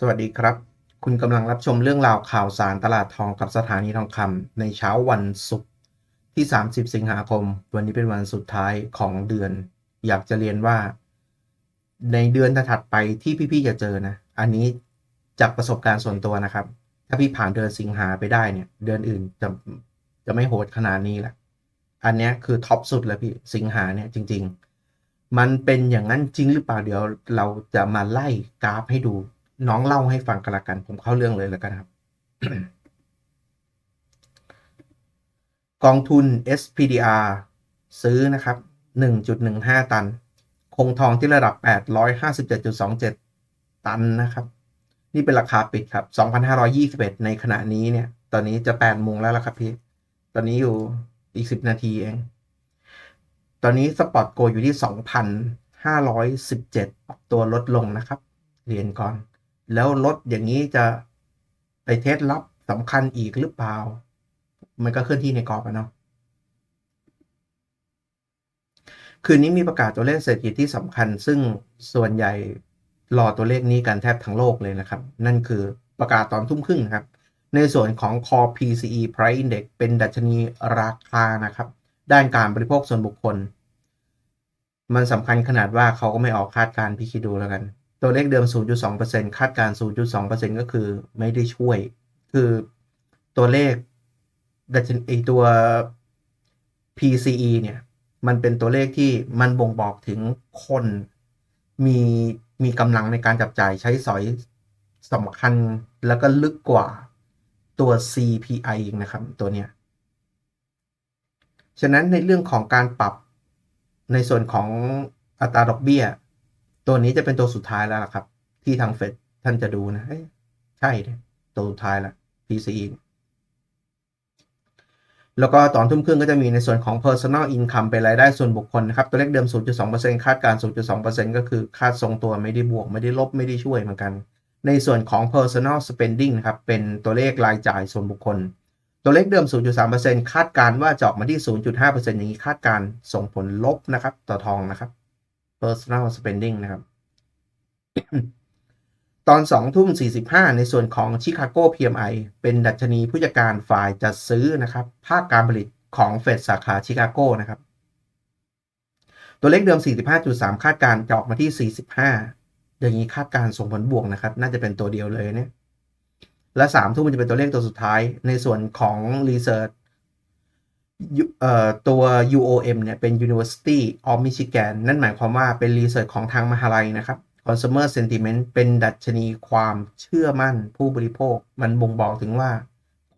สวัสดีครับ คุณกำลังรับชมเรื่องราวข่าวสารตลาดทองกับสถานีทองคำในเช้าวันศุกร์ที่ 30 สิงหาคม วันนี้เป็นวันสุดท้ายของเดือน อยากจะเรียนว่า ในเดือนถัดไปที่พี่ๆจะเจอนะ อันนี้จากประสบการณ์ส่วนตัวนะครับ ถ้าพี่ผ่านเดือนสิงหาไปได้เนี่ย เดือนอื่นจะจะไม่โหดขนาดนี้แหละอันนี้คือท็อปสุดแล้วพี่สิงหาเนี่ยจริง ๆ มันเป็นอย่างนั้นจริงหรือเปล่าเดี๋ยวเราจะมาไล่กราฟให้ดู น้องเล่าให้ฟังกันละกัน ผมเข้าเรื่องเลยแล้วกันครับ กองทุน SPDR ซื้อนะครับ 1.15 ตัน คงทองที่ระดับ 857.27 ตันนะครับ นี่เป็นราคาปิดครับ 2,521 ในขณะนี้เนี่ย ตอนนี้จะ8โมงแล้วละครับพี่ ตอนนี้อยู่อีก 10 นาทีเอง ตอนนี้สปอตโกอยู่ที่ 2,517 ปรับตัวลดลงนะครับ เรียนก่อน แล้วลดอย่างนี้จะไปเทสลับสำคัญอีกหรือเปล่า มันก็เคลื่อนที่ในกรอบอะเนาะคืนนี้มีประกาศตัวเลขเศรษฐกิจที่สำคัญ ซึ่งส่วนใหญ่รอตัวเลขนี้กันแทบทั้งโลกเลยนะครับ นั่นคือประกาศตอนทุ่มครึ่งนะครับ ในส่วนของ Core PCE Price Index เป็นดัชนีราคานะครับ ด้านการบริโภคส่วนบุคคล มันสำคัญขนาดว่าเขาก็ไม่ออกคาดการณ์พี่คิดดูแล้วกัน ตัวเลขเดิม 0.2%คาดการณ์0.2%ก็คือไม่ได้ช่วย คือตัวเลขดัชนีตัว PCE เนี่ย มันเป็นตัวเลขที่มันบ่งบอกถึงคนมีมีกำลังในการจับจ่ายใช้สอยสำคัญแล้วก็ลึกกว่าตัว CPI อีกนะครับ ตัวเนี้ย ฉะนั้นในเรื่องของการปรับในส่วนของอัตราดอกเบี้ย ตัวนี้จะเป็นตัวสุดท้ายแล้วล่ะครับ ที่ทางเฟดท่านจะดูนะใช่เลยตัวสุดท้ายละ PCE แล้วก็ตอนทุ่มครึ่งก็จะมีในส่วนของ personal income เป็นรายได้ส่วนบุคคลนะครับ ตัวเลขเดิม 0.2%คาดการ 0.2%ก็คือคาดทรงตัวไม่ได้บวก ไม่ได้ลบไม่ได้ช่วยเหมือนกัน ในส่วนของ personal spending นะครับ เป็นตัวเลขรายจ่ายส่วนบุคคล ตัวเลขเดิม 0.3%คาดการว่าจะออกมาที่ 0.5%อย่างนี้คาดการส่งผลลบนะครับ ต่อทองนะครับ personal spending นะครับ ตอน2ทุ่ม 45 ในส่วนของ Chicago PMI เป็นดัชนีผู้จัดการฝ่ายจัดซื้อนะครับ ภาคการผลิตของเฟดสาขาชิคาโกนะครับ ตัวเลขเดิม 45.3 คาดการจะออกมาที่ 45 อย่างนี้คาดการส่งผลบวกนะครับ น่าจะเป็นตัวเดียวเลยเนี่ยและ3ทุ่มมันจะเป็นตัวเลขตัวสุดท้ายในส่วนของ Research ตัว UOM เนี่ยเป็น University of Michigan นั่นหมายความว่าเป็น Research ของทางมหาลัยนะครับ consumer sentiment เป็นดัชนีความเชื่อมั่นผู้บริโภค มันบ่งบอกถึงว่า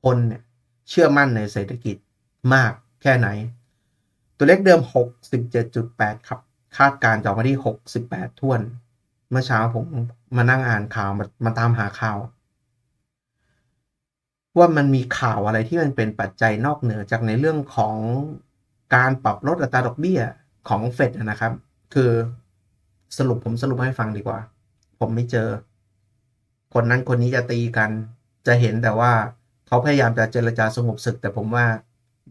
คนเนี่ยเชื่อมั่นในเศรษฐกิจมากแค่ไหน ตัวเลขเดิม 67.8 ครับ คาดการจะออกมาที่ 68ท่วน เมื่อเช้าผมมานั่งอ่านข่าวมามาตามหาข่าว ว่ามันมีข่าวอะไรที่มันเป็นปัจจัยนอกเหนือจากในเรื่องของการปรับลดอัตราดอกเบี้ยของเฟดนะครับ คือสรุปผมสรุปให้ฟังดีกว่า ผมไม่เจอ คนนั้นคนนี้จะตีกัน จะเห็นแต่ว่าเขาพยายามจะเจรจาสงบศึก แต่ผมว่า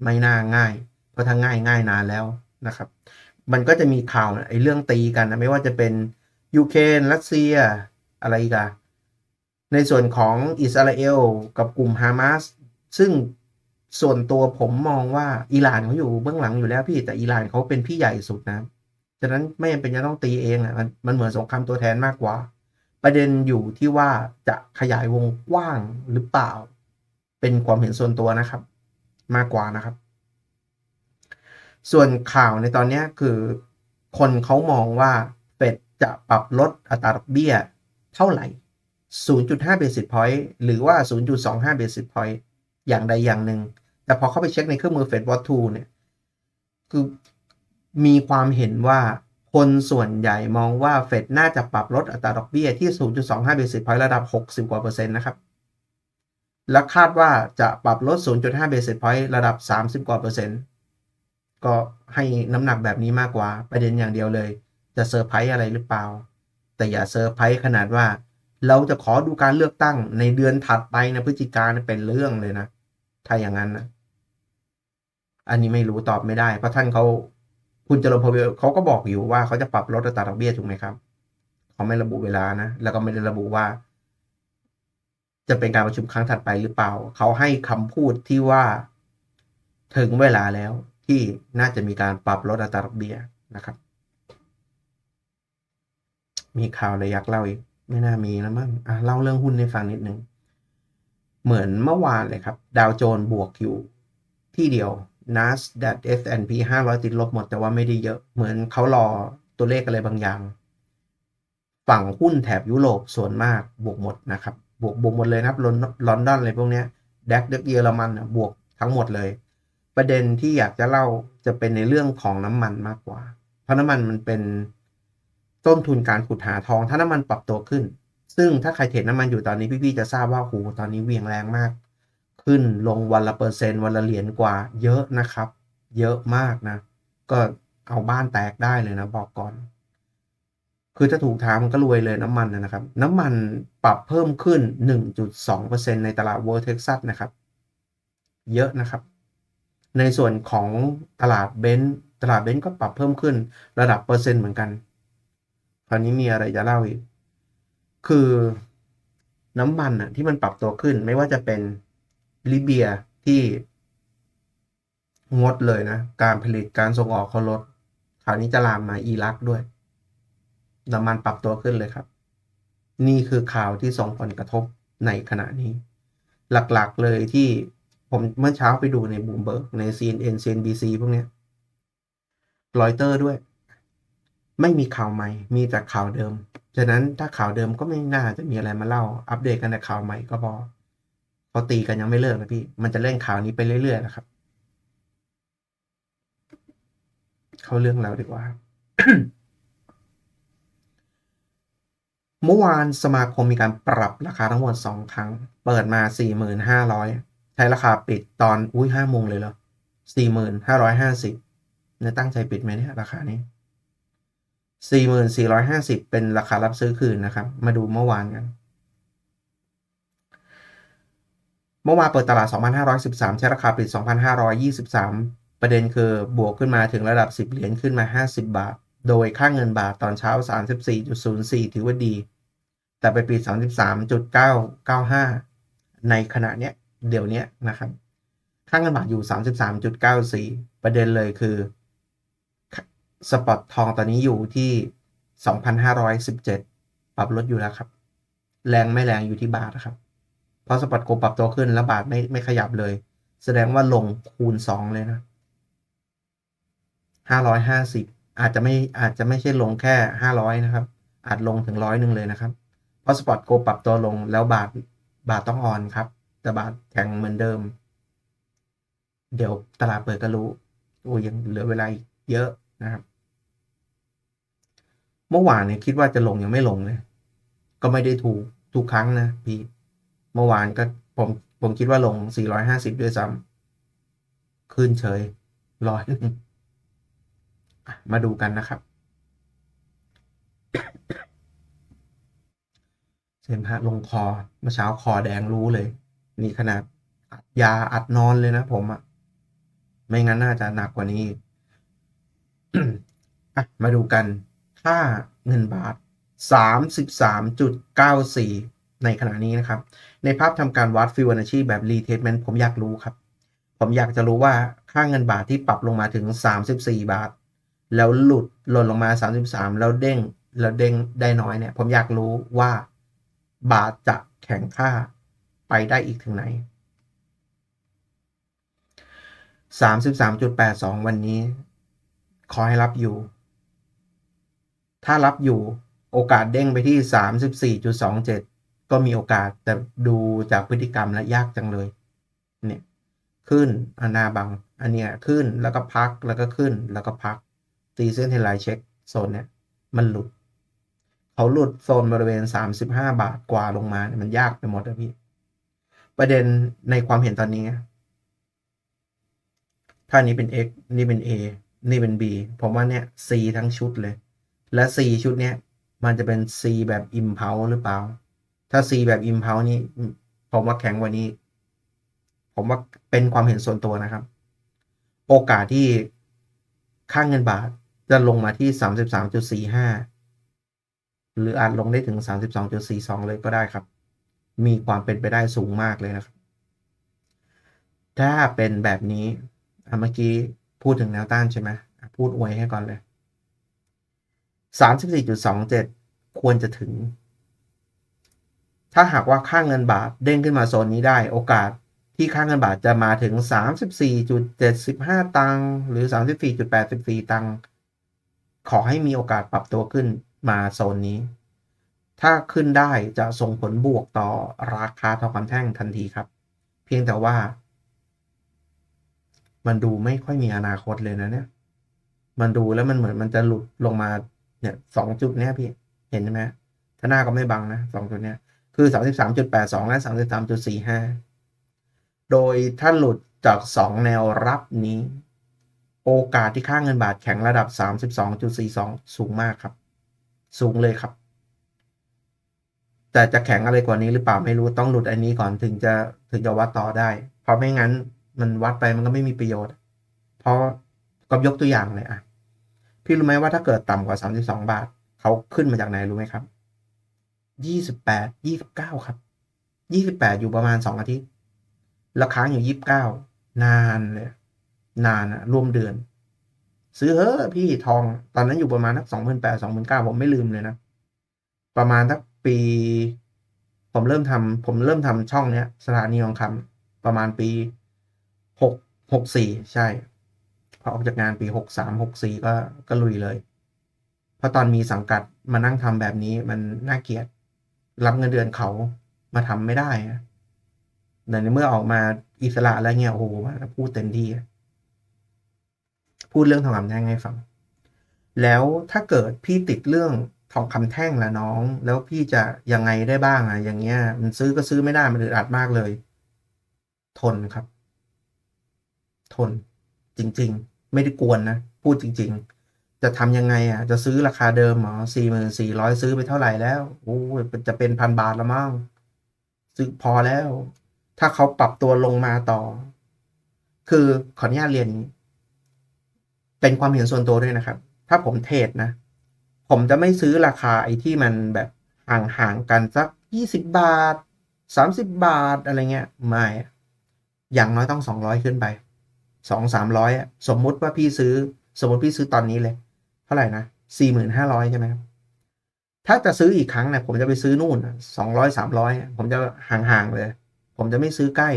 ไม่น่าง่าย เพราะถ้าง่ายง่ายนานแล้วนะครับ มันก็จะมีข่าวไอ้เรื่องตีกันนะไม่ว่าจะเป็นยูเครนรัสเซียอะไรกัน ในส่วนของอิสราเอลกับกลุ่มฮามาสซึ่งส่วนตัวผมมองว่าอิหร่านเขาอยู่เบื้องหลังอยู่แล้วพี่แต่อิหร่านเขาเป็นพี่ใหญ่สุดนะฉะนั้นไม่จำเป็นจะต้องตีเองอะมันมันเหมือนสงครามตัวแทนมากกว่า ประเด็นอยู่ที่ว่าจะขยายวงกว้างหรือเปล่า เป็นความเห็นส่วนตัวนะครับ มากกว่านะครับ ส่วนข่าวในตอนนี้คือ คนเขามองว่าเฟดจะปรับลดอัตราดอกเบี้ยเท่าไหร่ 0.5 basis point หรือว่า 0.25 basis point อย่างใดอย่างหนึ่ง แต่พอเข้าไปเช็คในเครื่องมือ Fed Watch 2เนี่ย คือมีความเห็นว่าคนส่วนใหญ่มองว่าเฟดน่าจะปรับลดอัตราดอกเบี้ยที่ 0.25 basis point ระดับ 60 กว่าเปอร์เซ็นต์นะครับ และคาดว่าจะปรับลด 0.5 basis point ระดับ 30 กว่าเปอร์เซ็นต์ ก็ให้น้ำหนักแบบนี้มากกว่าประเด็นอย่างเดียวเลย จะเซอร์ไพรส์อะไรหรือเปล่า แต่อย่าเซอร์ไพรส์ขนาดว่า เราจะขอดูการเลือกตั้งในเดือนถัดไปนะพฤศจิกาเป็นเรื่องเลยนะ ถ้าอย่างนั้นนะ อันนี้ไม่รู้ตอบไม่ได้ เพราะท่านเขาคุณเจริญพเวลเขาก็บอกอยู่ว่าเขาจะปรับลดอัตราดอกเบี้ยถูกไหมครับเขาไม่ระบุเวลานะ แล้วก็ไม่ได้ระบุว่า จะเป็นการประชุมครั้งถัดไปหรือเปล่า เขาให้คำพูดที่ว่าถึงเวลาแล้วที่น่าจะมีการปรับลดอัตราดอกเบี้ยนะครับ มีข่าวอะไรอยากเล่าอีก ไม่น่ามีนะมั้งอะเล่าเรื่องหุ้นให้ฟังนิดนึง เหมือนเมื่อวานเลยครับ ดาวโจนส์บวกอยู่ที่เดียว NASDAQ S&P 500 ติดลบหมดแต่ว่าไม่ได้เยอะ เหมือนเขารอตัวเลขอะไรบางอย่าง ฝั่งหุ้นแถบยุโรปส่วนมากบวกหมดนะครับ บวกบวกหมดเลยนะครับลอนดอนอะไรพวกเนี้ยแดกเด็กเยอรมันนะบวกทั้งหมดเลย ประเด็นที่อยากจะเล่าจะเป็นในเรื่องของน้ำมันมากกว่า เพราะน้ำมันมันเป็น ต้นทุนการขุดหาทอง ถ้าน้ำมันปรับตัวขึ้น ซึ่งถ้าใครเทรดน้ำมันอยู่ตอนนี้พี่ๆจะทราบว่าโหตอนนี้เวียงแรงมาก ขึ้นลงวันละเปอร์เซ็นต์วันละเหรียญกว่า เยอะนะครับ เยอะมากนะ ก็เอาบ้านแตกได้เลยนะบอกก่อน คือถ้าถูกทางมันก็รวยเลยน้ำมันนะครับ น้ำมันปรับเพิ่มขึ้น 1.2%ในตลาดเวอร์เท็กซัสนะครับ เยอะนะครับในส่วนของตลาดเบนซ์ตลาดเบนซ์ก็ปรับเพิ่มขึ้นระดับเปอร์เซ็นต์เหมือนกัน คราวนี้มีอะไรจะเล่าอีก คือน้ำมันอะที่มันปรับตัวขึ้น ไม่ว่าจะเป็นลิเบียที่งดเลยนะ การผลิตการส่งออกเขาลดคราวนี้จะลามมาอิรักด้วย น้ำมันปรับตัวขึ้นเลยครับ นี่คือข่าวที่ส่งผลกระทบในขณะนี้ หลักๆเลยที่ผมเมื่อเช้าไปดูในบูมเบิร์กใน CNN CNBC พวกเนี้ยรอยเตอร์ด้วย ไม่มีข่าวใหม่ มีแต่ข่าวเดิม ฉะนั้นถ้าข่าวเดิมก็ไม่น่าจะมีอะไรมาเล่า อัปเดตกันแต่ข่าวใหม่ก็พอเขาตีกันยังไม่เลิกนะพี่ มันจะเล่นข่าวนี้ไปเรื่อยๆนะครับ เข้าเรื่องแล้วดีกว่า เมื่อวานสมาคมมีการปรับราคาทั้งหมดสองครั้ง เปิดมาสี่หมื่นห้าร้อยใช้ราคาปิดตอนอุ้ยห้าโมงเลยเหรอสี่หมื่นห้าร้อยห้าสิบเนี่ยตั้งใจปิดไหมเนี่ยราคานี้ สี่หมื่นสี่ร้อยห้าสิบเป็นราคารับซื้อคืนนะครับ มาดูเมื่อวานกัน เมื่อวานเปิดตลาด 2,513 ใช้ราคาปิด 2,523 ประเด็นคือบวกขึ้นมาถึงระดับ 10 เหรียญขึ้นมา 50 บาท โดยค่าเงินบาทตอนเช้า 34.04 ถือว่าดี แต่ไปปิด 33.995 ในขณะเนี้ย เดี๋ยวนี้นะครับ ค่าเงินบาทอยู่ 33.94 ประเด็นเลยคือ สปอตทองตอนนี้อยู่ที่ 2,517 ปรับลดอยู่แล้วครับ แรงไม่แรงอยู่ที่บาทนะครับ เพราะสปอตโกปรับตัวขึ้นแล้วบาทไม่ไม่ขยับเลย แสดงว่าลงคูณ 2 เลยนะ 550 อาจจะไม่อาจจะไม่ใช่ลงแค่ 500 นะครับ อาจลงถึงร้อยหนึ่งเลยนะครับ เพราะสปอตโกปรับตัวลงแล้วบาทบาทต้องอ่อนครับ แต่บาทแข็งเหมือนเดิม เดี๋ยวตลาดเปิดก็รู้โอ้ยังเหลือเวลาอีกเยอะนะครับ เมื่อวานเนี่ยคิดว่าจะลงยังไม่ลงเลย ก็ไม่ได้ถูกทุกครั้งนะพี่ เมื่อวานก็ผมผมคิดว่าลง 450 ด้วยซ้ำขึ้นเฉยร้อยมาดูกันนะครับเซมฮะลงคอเมื่อเช้าคอแดงรู้เลย นี่ขนาดอัดยาอัดนอนเลยนะผมอะไม่งั้นน่าจะหนักกว่านี้อะมาดูกัน ค่าเงินบาท 33.94 ในขณะนี้นะครับ ในภาพทำการวัดฟิวเนาชีแบบรีเทสเมนต์ผมอยากรู้ครับ ผมอยากจะรู้ว่าค่าเงินบาทที่ปรับลงมาถึง 34 บาท แล้วหลุดหล่นลงมา 33 แล้วเด้งแล้วเด้งได้น้อยเนี่ย ผมอยากรู้ว่าบาทจะแข็งค่าไปได้อีกถึงไหน 33.82 วันนี้ ขอให้รับอยู่ ถ้ารับอยู่โอกาสเด้งไปที่ 34.27 ก็มีโอกาสแต่ดูจากพฤติกรรมและยากจังเลย เนี่ยขึ้นอนาบัง อันเนี้ยขึ้นแล้วก็พักแล้วก็ขึ้นแล้วก็พัก ตีเส้นเทไลเช็คโซนเนี่ยมันหลุด เขาหลุดโซนบริเวณ 35 บาทกว่าลงมาเนี่ยมันยากไปหมดอะพี่ ประเด็นในความเห็นตอนนี้ ถ้านี้เป็น x นี่เป็น a นี่เป็น b ผมว่าเนี่ย c ทั้งชุดเลย และ c ชุดเนี้ยมันจะเป็น c แบบ impulse หรือเปล่า ถ้า c แบบ impulse นี่ผมว่าแข็งกว่านี้ ผมว่าเป็นความเห็นส่วนตัวนะครับ โอกาสที่ค่างเงินบาทจะลงมาที่ 33.45 หรืออาจลงได้ถึง 32.42 เลยก็ได้ครับ มีความเป็นไปได้สูงมากเลยนะครับ ถ้าเป็นแบบนี้เมื่อกี้พูดถึงแนวต้านใช่ไหมพูดอวยให้ก่อนเลย สามสิบสี่จุดสองเจ็ดควรจะถึง ถ้าหากว่าค่าเงินบาทเด้งขึ้นมาโซนนี้ได้ โอกาสที่ค่าเงินบาทจะมาถึงสามสิบสี่จุดเจ็ดสิบห้าตังค์หรือสามสิบสี่จุดแปดสิบสี่ตังค์ขอให้มีโอกาสปรับตัวขึ้นมาโซนนี้ ถ้าขึ้นได้จะส่งผลบวกต่อราคาทองคำแท่งทันทีครับ เพียงแต่ว่า มันดูไม่ค่อยมีอนาคตเลยนะเนี่ย มันดูแล้วมันเหมือนมันจะหลุดลงมา เนี่ยสองจุดเนี้ยพี่เห็นไหมถ้าหน้าก็ไม่บังนะสองจุดเนี้ยคือสามสิบสามจุดแปดสองและสามสิบสามจุดสี่ห้าโดยถ้าหลุดจากสองแนวรับนี้ โอกาสที่ค่าเงินบาทแข็งระดับสามสิบสองจุดสี่สองสูงมากครับ สูงเลยครับ แต่จะแข็งอะไรกว่านี้หรือเปล่าไม่รู้ต้องหลุดอันนี้ก่อนถึงจะถึงจะวัดต่อได้ เพราะไม่งั้นมันวัดไปมันก็ไม่มีประโยชน์ เพราะก็ยกตัวอย่างเลยอะ พี่รู้ไหมว่าถ้าเกิดต่ำกว่าสามสิบสองบาท เขาขึ้นมาจากไหนรู้ไหมครับยี่สิบแปดยี่สิบเก้าครับยี่สิบแปดอยู่ประมาณสองอาทิตย์ แล้วค้างอยู่ยี่สิบเก้านานเลย นานอะร่วมเดือน ซื้อเฮ้อพี่ทอง ตอนนั้นอยู่ประมาณสักสองหมื่นแปดสองหมื่นเก้าผมไม่ลืมเลยนะ ประมาณสักปี ผมเริ่มทำผมเริ่มทำช่องเนี้ยสถานีทองคำประมาณปีหกหกสี่ใช่ พอออกจากงานปีหกสามหกสี่ก็ก็ลุยเลย เพราะตอนมีสังกัดมานั่งทำแบบนี้มันน่าเกลียด รับเงินเดือนเขามาทำไม่ได้แต่ในเมื่อออกมาอิสระแล้วเงี้ยโอ้โหพูดเต็มที่พูดเรื่องทองคำแท่งให้ฟัง แล้วถ้าเกิดพี่ติดเรื่องทองคำแท่งละน้อง แล้วพี่จะยังไงได้บ้างอะอย่างเงี้ย มันซื้อก็ซื้อไม่ได้มันอึดอัดมากเลย ทนครับ ทนจริง ๆ ไม่ได้กวนนะ พูดจริง ๆ จะทำยังไงอะ จะซื้อราคาเดิมหรอสี่หมื่นสี่ร้อยซื้อไปเท่าไหร่แล้วโอ้ยจะเป็นพันบาทละมั้งซื้อพอแล้ว ถ้าเขาปรับตัวลงมาต่อ คือขออนุญาตเรียน เป็นความเห็นส่วนตัวด้วยนะครับ ถ้าผมเทรดนะ ผมจะไม่ซื้อราคาไอ้ที่มันแบบห่างๆกันสักยี่สิบบาทสามสิบบาทอะไรเงี้ย ไม่ อย่างน้อยต้องสองร้อยขึ้นไป สองสามร้อยอะสมมุติว่าพี่ซื้อ สมมติพี่ซื้อตอนนี้เลย เท่าไหร่นะสี่หมื่นห้าร้อยใช่ไหมครับถ้าจะซื้ออีกครั้งเนี่ยผมจะไปซื้อนู่นสองร้อยสามร้อยผมจะห่างๆเลย ผมจะไม่ซื้อใกล้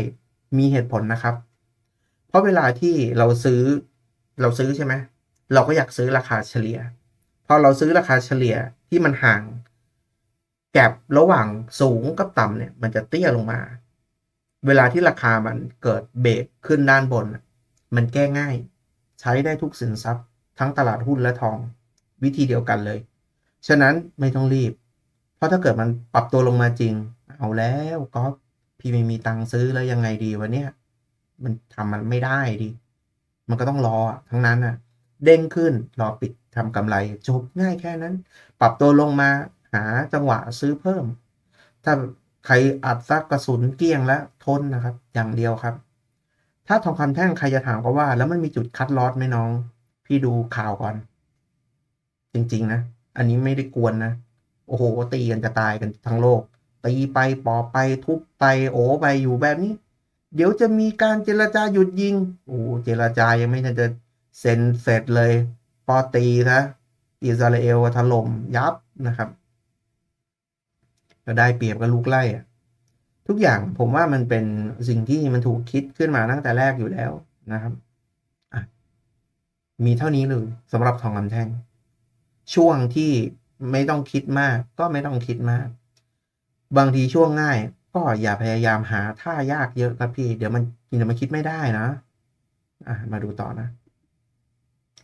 มีเหตุผลนะครับ เพราะเวลาที่เราซื้อเราซื้อใช่ไหมเราก็อยากซื้อราคาเฉลี่ยพอเราซื้อราคาเฉลี่ยที่มันห่าง แกบระหว่างสูงกับต่ำเนี่ย มันจะเตี้ยลงมา เวลาที่ราคามันเกิดเบรกขึ้นด้านบน มันแก้ง่าย ใช้ได้ทุกสินทรัพย์ ทั้งตลาดหุ้นและทอง วิธีเดียวกันเลย ฉะนั้นไม่ต้องรีบ เพราะถ้าเกิดมันปรับตัวลงมาจริง เอาแล้วก็พี่ไม่มีตังค์ซื้อแล้วยังไงดีวะเนี่ยมันทำมันไม่ได้ดิ มันก็ต้องรอทั้งนั้นอะ เด้งขึ้นรอปิดทำกำไรจบง่ายแค่นั้น ปรับตัวลงมาหาจังหวะซื้อเพิ่ม ถ้าใครอัดซักกระสุนเกลี้ยงแล้วทนนะครับ อย่างเดียวครับ ถ้าทองคำแท่งใครจะถามก็ว่า แล้วมันมีจุดคัดลอสไหมน้อง พี่ดูข่าวก่อน จริง ๆ นะ อันนี้ไม่ได้กวนนะ โอ้โห ตีกันจะตายกันทั้งโลก ตีไปปอไปทุบไปโอ้ไปอยู่แบบนี้ เดี๋ยวจะมีการเจรจาหยุดยิง โอ้เจรจายังไม่ทันจะเซ็นเสร็จเลย ปอตีนะอิสราเอลถล่มยับนะครับก็ได้เปรียบกับลูกไล่อะ ทุกอย่างผมว่ามันเป็นสิ่งที่มันถูกคิดขึ้นมาตั้งแต่แรกอยู่แล้วนะครับอะมีเท่านี้เลยสำหรับทองคำแท่ง ช่วงที่ไม่ต้องคิดมาก ก็ไม่ต้องคิดมาก บางทีช่วงง่าย ก็อย่าพยายามหาท่ายากเยอะครับพี่ เดี๋ยวมันเดี๋ยวมันคิดไม่ได้นะอะมาดูต่อนะ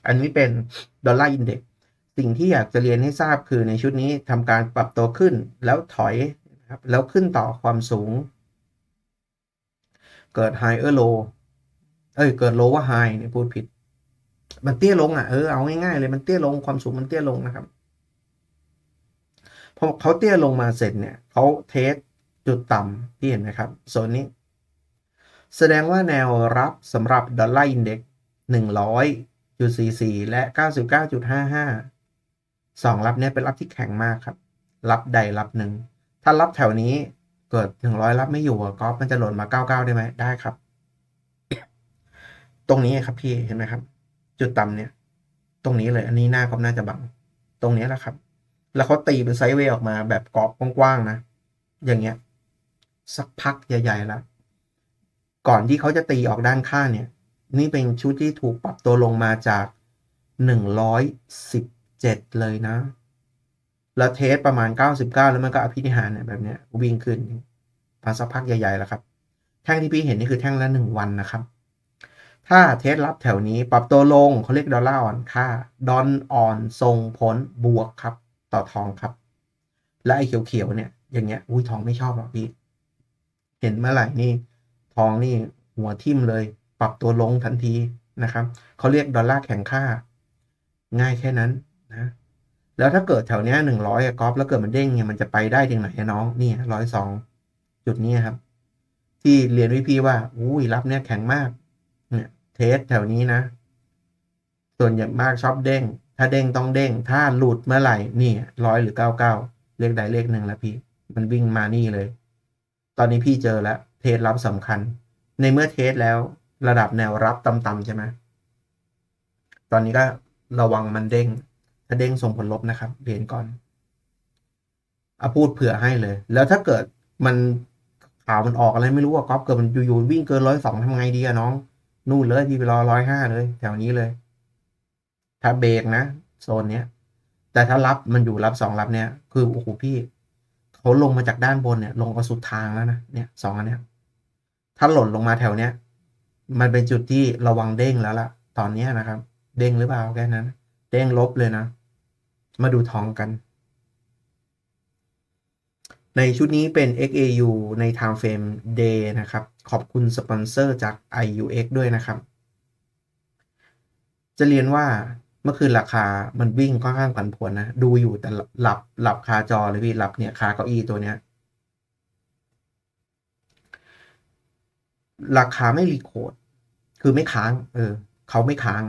อันนี้เป็นดอลลาร์อินเด็กสิ่งที่อยากจะเรียนให้ทราบคือในชุดนี้ทำการปรับตัวขึ้น แล้วถอย ครับแล้วขึ้นต่อความสูง เกิด higher low เอ้ยเกิด lower high เนี่ยพูดผิด มันเตี้ยลงอะเออเอาง่ายๆเลยมันเตี้ยลงความสูงมันเตี้ยลงนะครับพอเขาเตี้ยลงมาเสร็จเนี่ยเขาเทสจุดต่ำที่เห็นไหมครับโซนนี้ แสดงว่าแนวรับสำหรับดอลลาร์อินเด็กหนึ่งร้อยจุดสี่สี่และเก้าสิบเก้าจุดห้าห้าสองรับเนี้ยเป็นรับที่แข็งมากครับ รับใดรับหนึ่ง ถ้ารับแถวนี้เกิดหนึ่งร้อยรับไม่อยู่กอล์ฟมันจะหล่นมาเก้าเก้าได้ไหมได้ครับ ตรงนี้ครับพี่เห็นไหมครับ จุดต่ำเนี่ย ตรงนี้เลย อันนี้หน้ากอล์ฟน่าจะบัง ตรงนี้แหละครับ แล้วเขาตีเป็นไซด์เวย์ออกมาแบบกรอบกว้างๆนะ อย่างเงี้ย สักพักใหญ่ๆแล้วก่อนที่เขาจะตีออกด้านข้างเนี่ย นี่เป็นชุดที่ถูกปรับตัวลงมาจากหนึ่งร้อยสิบเจ็ดเลยนะ แล้วเทสประมาณเก้าสิบเก้าแล้วมันก็อภินิหารเนี่ยแบบเนี้ยวิ่งขึ้นมาสักพักใหญ่ๆแล้วครับ แท่งที่พี่เห็นนี่คือแท่งละหนึ่งวันนะครับ ถ้าเทสรับแถวนี้ปรับตัวลงเขาเรียกดอลลาร์อ่อนค่าดอนอ่อนทรงผลบวกครับ ต่อทองครับ และไอ้เขียวๆเนี่ยอย่างเงี้ยอุ้ยทองไม่ชอบหรอกพี่ เห็นเมื่อไหร่นี่ ทองนี่หัวทิ่มเลย ปรับตัวลงทันทีนะครับเขาเรียกดอลลาร์แข็งค่า ง่ายแค่นั้นนะ แล้วถ้าเกิดแถวเนี้ยหนึ่งร้อยกอล์ฟแล้วเกิดมันเด้งเนี่ยมันจะไปได้ถึงไหนน้องนี่ร้อยสองจุดนี้ครับ ที่เรียนวิพี่ว่าอุ้ยรับเนี่ยแข็งมาก เนี่ย เทสแถวนี้นะ ส่วนใหญ่มากชอบเด้ง ถ้าเด้งต้องเด้ง ถ้าหลุดเมื่อไหร่นี่ร้อยหรือเก้าเก้าเลขใดเลขหนึ่งแล้วพี่ มันวิ่งมานี่เลย ตอนนี้พี่เจอแล้ว เทสรับสำคัญ ในเมื่อเทสแล้วระดับแนวรับต่ำๆใช่ไหมตอนนี้ก็ระวังมันเด้ง ถ้าเด้งส่งผลลบนะครับเรียนก่อนเอาพูดเผื่อให้เลย แล้วถ้าเกิดมันข่าวมันออกอะไรไม่รู้อะก๊อฟเกิดมันอยู่ๆวิ่งเกินร้อยสองทำไงดีอะน้อง นู่นเลยพี่ไปรอร้อยห้าเลย แถวนี้เลย ถ้าเบรกนะโซนเนี้ย แต่ถ้ารับมันอยู่รับสองรับเนี้ยคือโอ้โหพี่เขาลงมาจากด้านบนเนี่ย ลงมาสุดทางแล้วนะเนี่ยสองอันเนี้ย ถ้าหล่นลงมาแถวเนี้ย มันเป็นจุดที่ระวังเด้งแล้วล่ะ ตอนเนี้ยนะครับ เด้งหรือเปล่าแค่นั้น เด้งลบเลยนะ มาดูทองกัน ในชุดนี้เป็น XAU ใน Time Frame Day นะครับ ขอบคุณสปอนเซอร์จาก IUX ด้วยนะครับ จะเรียนว่าเมื่อคืนราคามันวิ่งค่อนข้างผันผวนนะ ดูอยู่แต่หลับหลับคาจอเลยพี่หลับเนี่ยคาเก้าอี้ตัวเนี้ยราคาไม่รีโคดคือไม่ค้าง เออ เขาไม่ค้าง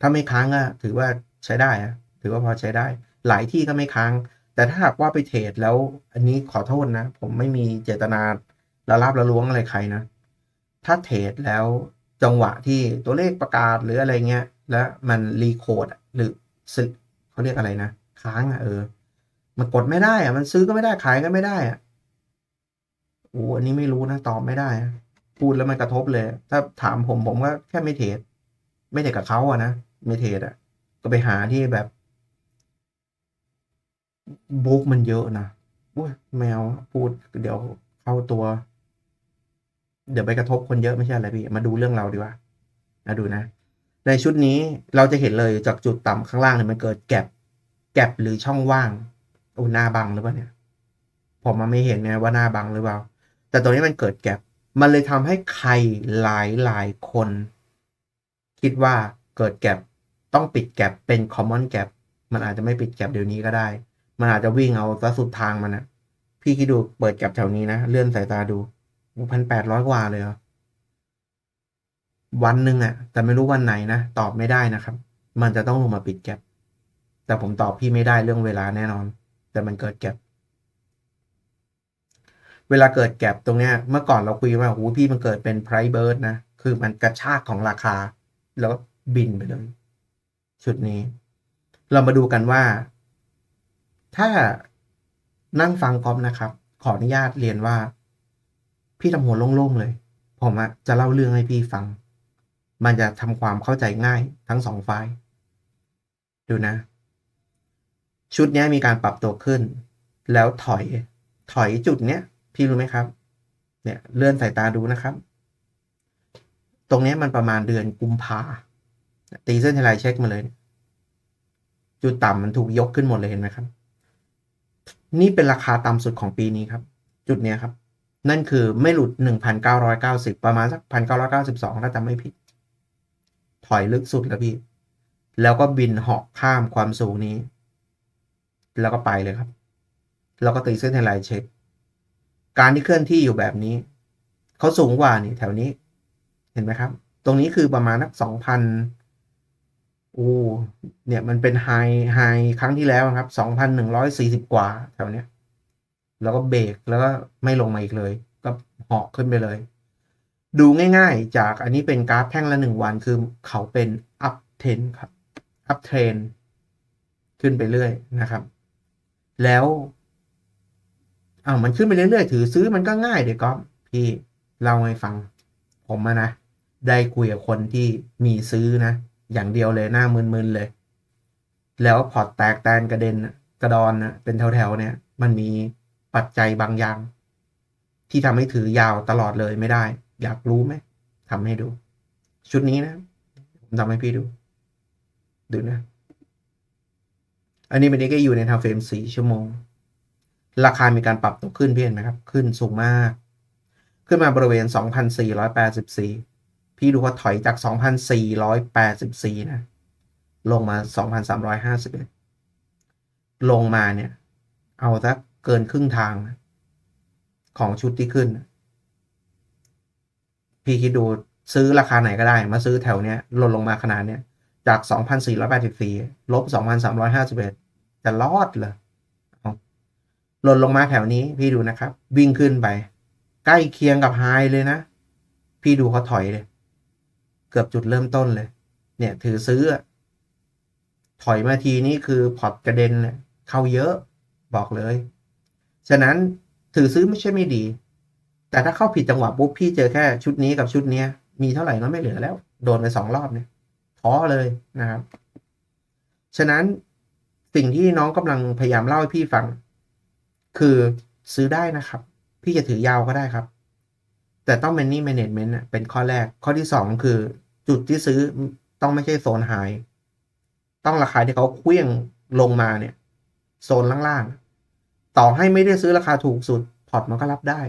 ถ้าไม่ค้างอะถือว่าใช้ได้อะ ถือว่าพอใช้ได้ หลายที่ก็ไม่ค้าง แต่ถ้าหากว่าไปเทรดแล้ว อันนี้ขอโทษนะ ผมไม่มีเจตนาละลาบละล้วงอะไรใครนะ ถ้าเทรดแล้วจังหวะที่ตัวเลขประกาศหรืออะไรเงี้ย แล้วมันรีโคดหรือสึกเขาเรียกอะไรนะค้างอะเออ มันกดไม่ได้อะมันซื้อก็ไม่ได้ขายก็ไม่ได้อะโอ้อันนี้ไม่รู้นะตอบไม่ได้พูดแล้วมันกระทบเลย ถ้าถามผมผมก็แค่ไม่เทรดไม่เทรดกับเขาอะนะไม่เทรดอะก็ไปหาที่แบบ บุ๊กมันเยอะนะอุ้ยแมวพูดเดี๋ยวเข้าตัว เดี๋ยวไปกระทบคนเยอะไม่ใช่อะไรพี่ มาดูเรื่องเราดีกว่ามาดูนะ ในชุดนี้เราจะเห็นเลยจากจุดต่ำข้างล่างเนี่ยมันเกิดแกลบแกลบหรือช่องว่างโอ้หน้าบังหรือเปล่าเนี่ย ผมมาไม่เห็นนี่ยว่าหน้าบังหรือเปล่า แต่ตรงนี้มันเกิดแกลบมันเลยทำให้ใครหลายหลายคน คิดว่าเกิดแกลบต้องปิดแกลบเป็น common gap มันอาจจะไม่ปิดแกลบเดี๋ยวนี้ก็ได้ มันอาจจะวิ่งเอาซะสุดทางมันนะพี่คิดดูเปิดแกลบแถวนี้นะเลื่อนสายตาดูพันแปดร้อยกว่าเลยเหรอวันหนึ่งอะแต่ไม่รู้วันไหนนะตอบไม่ได้นะครับ มันจะต้องลงมาปิดแกลบแต่ผมตอบพี่ไม่ได้เรื่องเวลาแน่นอน แต่มันเกิดแกลบเวลาเกิดแกลบตรงเนี้ยเมื่อก่อนเราคุยว่าโอ้พี่มันเกิดเป็นไพรเบิร์ดนะคือมันกระชากของราคา แล้วบินไปเลย ชุดนี้ เรามาดูกันว่า ถ้านั่งฟังกอมนะครับ ขออนุญาตเรียนว่า พี่ทำหัวโล่งๆเลย ผมจะเล่าเรื่องให้พี่ฟัง มันจะทำความเข้าใจง่ายทั้งสองฝ่าย ดูนะ ชุดนี้มีการปรับตัวขึ้น แล้วถอย ถอยจุดเนี้ย พี่รู้ไหมครับ เนี่ยเลื่อนสายตาดูนะครับ ตรงนี้มันประมาณเดือนกุมภาตีเส้นทลายเช็คมาเลย จุดต่ำมันถูกยกขึ้นหมดเลยเห็นไหมครับ นี่เป็นราคาต่ำสุดของปีนี้ครับ จุดเนี้ยครับ นั่นคือไม่หลุด 1,990 ประมาณสัก 1,992 ถ้าจำไม่ผิด ถอยลึกสุดแล้วพี่ แล้วก็บินเหาะข้ามความสูงนี้ แล้วก็ไปเลยครับ แล้วก็ตีเส้นไทไลน์เช็ค การที่เคลื่อนที่อยู่แบบนี้ เขาสูงกว่านี่แถวนี้ เห็นไหมครับ ตรงนี้คือประมาณนักสองพัน โอ้เนี่ยมันเป็นไฮไฮครั้งที่แล้วครับสองพันหนึ่งร้อยสี่สิบกว่าแถวเนี้ย แล้วก็เบรกแล้วก็ไม่ลงมาอีกเลย ก็เหาะขึ้นไปเลย ดูง่ายๆ จากอันนี้เป็นกราฟแท่งละหนึ่งวันคือเขาเป็น up trend ครับ up trend ขึ้นไปเรื่อยนะครับ แล้วอ้าวมันขึ้นไปเรื่อยๆ ถือซื้อมันก็ง่ายเดี๋ยวก็พี่เล่าให้ฟัง ผมนะ ได้คุยกับคนที่มีซื้อนะ อย่างเดียวเลยหน้ามึนๆเลย แล้วพอร์ตแตกแตนกระเด็นกระดอนนะเป็นแถวๆเนี่ย มันมีปัจจัยบางอย่าง ที่ทำให้ถือยาวตลอดเลยไม่ได้ อยากรู้ไหมทำให้ดู ชุดนี้นะ ผมทำให้พี่ดู ดูนะ อันนี้เป็นนี้ก็อยู่ในทางเฟรมสี่ชั่วโมง ราคามีการปรับตัวขึ้นเพี่เห็นไหมครับ ขึ้นสูงมาก ขึ้นมาบริเวณ 2,484 พี่ดูว่าถอยจาก 2,484 นะ ลงมา 2,351 ลงมาเนี่ย เอาสักเกินครึ่งทาง ของชุดที่ขึ้น พี่คิดดูซื้อราคาไหนก็ได้ มาซื้อแถวเนี้ยลดลงมาขนาดเนี้ยจาก 2,484 ลบ 2,351 จะรอดเหรอเอาหล่นลงมาแถวนี้พี่ดูนะครับ วิ่งขึ้นไป ใกล้เคียงกับไฮเลยนะ พี่ดูเขาถอยเลย เกือบจุดเริ่มต้นเลย เนี่ยถือซื้อ ถอยมาทีนี้คือพอร์ตกระเด็นเข้าเยอะบอกเลย ฉะนั้นถือซื้อไม่ใช่ไม่ดี แต่ถ้าเข้าผิดจังหวะปุ๊บพี่เจอแค่ชุดนี้กับชุดเนี้ย มีเท่าไหร่ก็ไม่เหลือแล้ว โดนไปสองรอบเนี่ยท้อเลยนะครับ ฉะนั้นสิ่งที่น้องกำลังพยายามเล่าให้พี่ฟัง คือซื้อได้นะครับ พี่จะถือยาวก็ได้ครับ แต่ต้องเป็นนี่ management น่ะเป็นข้อแรก ข้อที่สองคือ จุดที่ซื้อต้องไม่ใช่โซนไฮต้องราคาที่เขาเคลี้ยงลงมาเนี่ย โซนล่างๆ ต่อให้ไม่ได้ซื้อราคาถูกสุด พอร์ตมันก็รับได้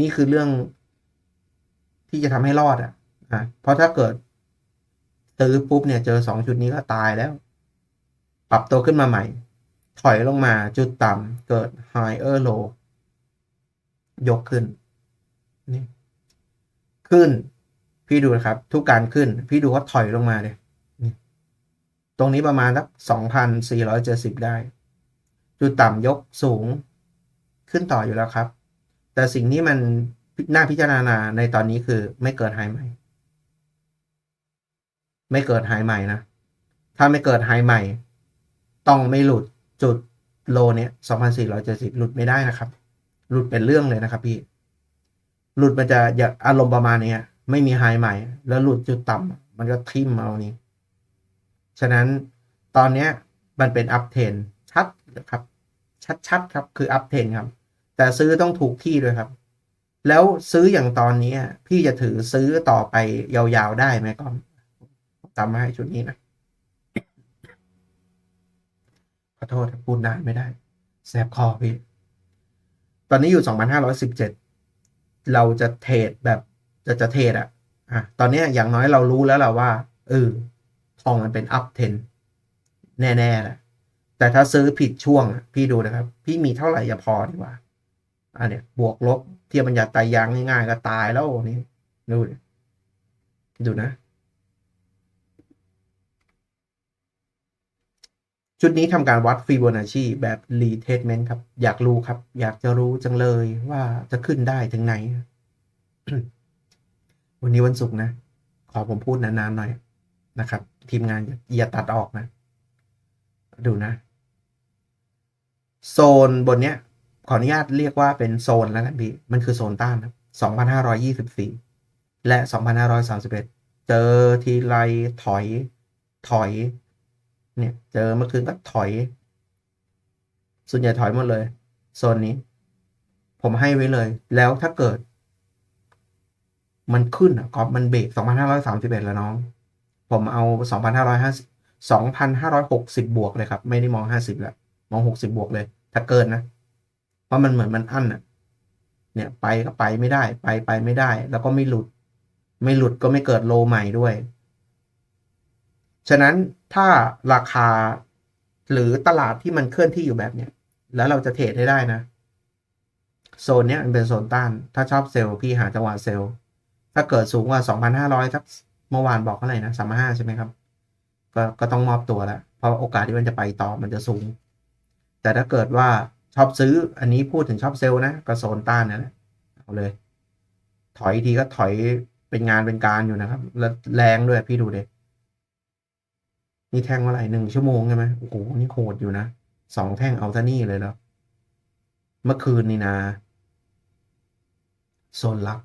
นี่คือเรื่องที่จะทำให้รอดอะอะเพราะถ้าเกิดซื้อปุ๊บเนี่ยเจอสองจุดนี้ก็ตายแล้ว ปรับตัวขึ้นมาใหม่ ถอยลงมาจุดต่ำเกิด higher low ยกขึ้น ขึ้น พี่ดูนะครับ ทุกการขึ้น พี่ดูว่าถอยลงมาเลยนี่ตรงนี้ประมาณสักสองพันสี่ร้อยเจ็ดสิบได้ จุดต่ำยกสูงขึ้นต่ออยู่แล้วครับ แต่สิ่งที่มันน่าพิจารณาในตอนนี้คือไม่เกิดไฮใหม่ ไม่เกิดไฮใหม่นะ ถ้าไม่เกิดไฮใหม่ ต้องไม่หลุดจุดโลเนี้ย2,470หลุดไม่ได้นะครับ หลุดเป็นเรื่องเลยนะครับพี่ หลุดมันจะอย่าอารมณ์ประมาณนี้ไม่มีไฮใหม่ แล้วหลุดจุดต่ำมันก็ทิ่มเอานี้ ฉะนั้นตอนเนี้ยมันเป็นอัพเทนชัดครับ ชัดๆครับ คืออัพเทนครับ แต่ซื้อต้องถูกที่ด้วยครับ แล้วซื้ออย่างตอนนี้ พี่จะถือซื้อต่อไปยาวๆได้ไหมก่อนตามมาให้ชุดนี้นะขอโทษพูดนานไม่ได้แสบคอพี่ ตอนนี้อยู่ 2,517 เราจะเทรดแบบจะจะเทรดอะอะตอนนี้อย่างน้อยเรารู้แล้วแหละว่าเออทองมันเป็นอัพเทนแน่ๆแหละแต่ถ้าซื้อผิดช่วงพี่ดูนะครับ พี่มีเท่าไหร่อย่าพอดีกว่าอันเนี้ยบวกลบเทียบบัญญัติตายยางง่ายๆก็ตายแล้วนี่ดูดูนะ ชุดนี้ทำการวัดฟิโบนัชชีแบบ retestment ครับ อยากรู้ครับ อยากจะรู้จังเลยว่าจะขึ้นได้ถึงไหน วันนี้วันศุกร์นะ ขอผมพูดนานๆหน่อยนะครับ ทีมงานอย่าอย่าตัดออกนะ ดูนะ โซนบนเนี้ย ขออนุญาตเรียกว่าเป็นโซนแล้วกันพี่ มันคือโซนต้านครับ2,524 และ 2,531 เจอทีไรถอยถอย เนี่ย เจอเมื่อคืนก็ถอย ส่วนใหญ่ถอยหมดเลย โซนนี้ ผมให้ไว้เลย แล้วถ้าเกิด มันขึ้นอะกอบมันเบรก2,531 แล้วน้อง ผมเอา 2,550 2,560 บวกเลยครับ ไม่ได้มอง 50 แล้ว มอง 60 บวกเลย ถ้าเกินนะ เพราะมันเหมือนมันอั้นอะ เนี่ย ไปก็ไปไม่ได้ ไปไปไม่ได้ แล้วก็ไม่หลุด ไม่หลุดก็ไม่เกิดโลใหม่ด้วย ฉะนั้น ถ้าราคาหรือตลาดที่มันเคลื่อนที่อยู่แบบเนี้ย แล้วเราจะเทรดให้ได้นะ โซนเนี้ยมันเป็นโซนต้าน ถ้าชอบเซลล์พี่หาจังหวะเซลล์ ถ้าเกิดสูงกว่า 2,500สักเมื่อวานบอกเท่าไหร่นะ35ใช่ไหมครับ ก็ก็ต้องมอบตัวแล้ว เพราะโอกาสที่มันจะไปต่อมันจะสูง แต่ถ้าเกิดว่าชอบซื้ออันนี้พูดถึงชอบเซลล์นะก็โซนต้านนั่นแหละเอาเลย ถอยทีก็ถอยเป็นงานเป็นการอยู่นะครับ แล้วแรงด้วยพี่ดูเด็ นี่แท่งเมื่อไหร่หนึ่งชั่วโมงใช่ไหมโอ้โหนี่โหดอยู่นะสองแท่งเอาซะนี่เลยแล้วเมื่อคืนนี่นะโซนลัก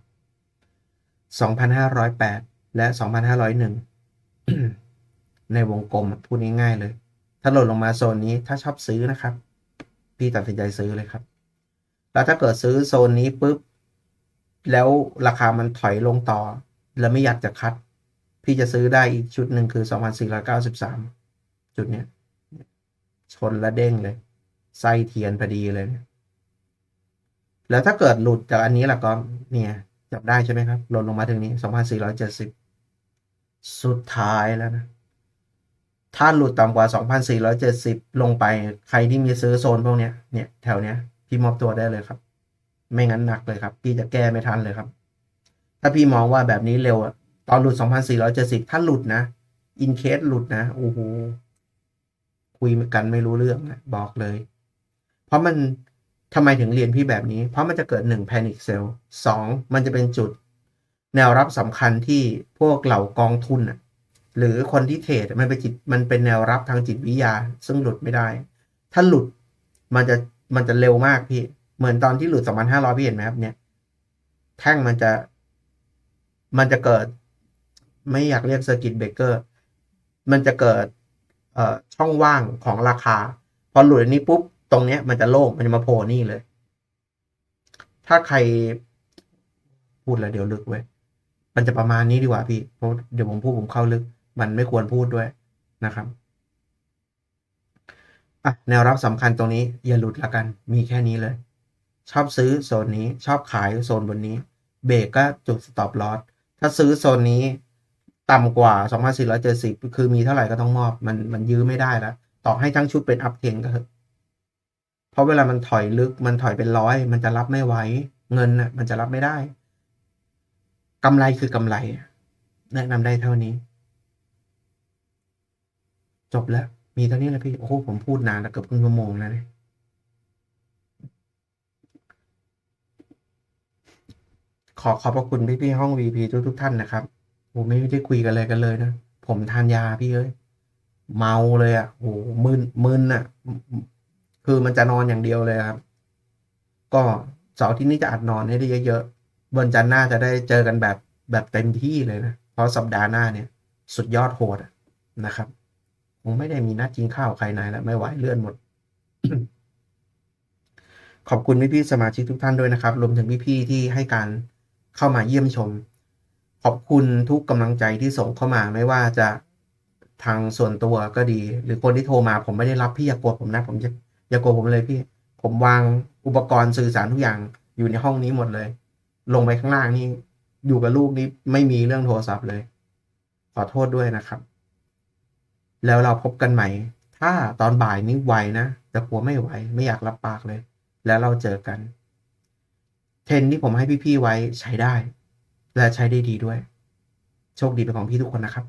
สองพันห้าร้อยแปดและสองพันห้าร้อยหนึ่งในวงกลมพูดง่ายๆเลย ถ้าหล่นลงมาโซนนี้ถ้าชอบซื้อนะครับ พี่ตัดสินใจซื้อเลยครับ แล้วถ้าเกิดซื้อโซนนี้ปุ๊บ แล้วราคามันถอยลงต่อ แล้วไม่อยากจะคัด พี่จะซื้อได้อีกชุดหนึ่งคือ 2,493 จุดเนี้ย ชนและเด้งเลย ไส้เทียนพอดีเลย แล้วถ้าเกิดหลุดจากอันนี้ล่ะก็เนี่ยจับได้ใช่ไหมครับหล่นลงมาถึงนี้ 2,470 สุดท้ายแล้วนะ ถ้าหลุดต่ำกว่า 2,470 ลงไป ใครที่มีซื้อโซนพวกเนี้ย เนี่ยแถวเนี้ย พี่มอบตัวได้เลยครับ ไม่งั้นหนักเลยครับ พี่จะแก้ไม่ทันเลยครับ ถ้าพี่มองว่าแบบนี้เร็วอะ ตอนหลุด 2,470 ถ้าหลุดนะ อินเคสหลุดนะ โอ้โห คุยกันไม่รู้เรื่องนะบอกเลย เพราะมันทำไมถึงเรียนพี่แบบนี้ เพราะมันจะเกิด 1 panic sell 2 มันจะเป็นจุด แนวรับสำคัญที่พวกเหล่ากองทุนอะหรือคนที่เทรดมันเป็นจิตมันเป็นแนวรับทางจิตวิทยา ซึ่งหลุดไม่ได้ ถ้าหลุดมันจะมันจะเร็วมากพี่ เหมือนตอนที่หลุด2,500พี่เห็นไหมครับเนี่ย แท่งมันจะ มันจะเกิด ไม่อยากเรียกเซอร์กิตเบเกอร์มันจะเกิดช่องว่างของราคา พอหลุดอันนี้ปุ๊บ ตรงเนี้ยมันจะโล่งมันจะมาโผล่นี่เลย ถ้าใครพูดแล้วเดี๋ยวลึกเว้ยมันจะประมาณนี้ดีกว่าพี่เพราะเดี๋ยวผมพูดผมเข้าลึก มันไม่ควรพูดด้วยนะครับอะแนวรับสำคัญตรงนี้ อย่าหลุดละกัน มีแค่นี้เลย ชอบซื้อโซนนี้ ชอบขายโซนบนนี้ เบรกก็จุด stop loss ถ้าซื้อโซนนี้ ต่ำกว่า 2,470 คือมีเท่าไหร่ก็ต้องมอบ มันมันยื้อไม่ได้แล้ว ต่อให้ทั้งชุดเป็นอัพเทนก็เถอะ เพราะเวลามันถอยลึก มันถอยเป็นร้อย มันจะรับไม่ไหว เงินน่ะ มันจะรับไม่ได้ กำไรคือกำไร แนะนำได้เท่านี้ จบแล้ว มีเท่านี้แหละพี่ โอ้โห ผมพูดนานแล้วเกือบครึ่งชั่วโมงแล้วเนี่ยขอขอบพระคุณพี่ๆห้อง VP ทุกทุกๆท่านนะครับ โอ้ไม่ได้คุยกันเลยกันเลยนะ ผมทานยาพี่เอ้ยเมาเลยอะ่ะโอ้มึนมึนอะ คือมันจะนอนอย่างเดียวเลยครับ ก็เสาร์ที่นี้จะอัดนอนให้ได้เยอะๆวันจันทร์หน้าจะได้เจอกันแบบแบบเต็มที่เลยนะเพราะสัปดาห์หน้าเนี่ย สุดยอดโหดนะครับผมไม่ได้มีนัดกินข้าวใครนายแล้วไม่ไหวเลื่อนหมด ขอบคุณพี่ๆสมาชิกทุกท่านด้วยนะครับ รวมถึงพี่ๆที่ให้การเข้ามาเยี่ยมชม ขอบคุณทุกกำลังใจที่ส่งเข้ามาไม่ว่าจะทางส่วนตัวก็ดี หรือคนที่โทรมาผมไม่ได้รับพี่อย่ากโกรธผมนะ ผมจะอย่าโกรธผมเลยพี่ ผมวางอุปกรณ์สื่อสารทุกอย่างอยู่ในห้องนี้หมดเลย ลงไปข้างล่างนี่อยู่กับลูกนี่ไม่มีเรื่องโทรศัพท์เลย ขอโทษด้วยนะครับ แล้วเราพบกันใหม่ ถ้าตอนบ่ายนี้ไหวนะแต่กลัวไม่ไหวไม่อยากรับปากเลย แล้วเราเจอกัน เทนที่ผมให้พี่ๆไว้ใช้ได้ และใช้ได้ดีด้วย โชคดีเป็นของพี่ทุกคนนะครับ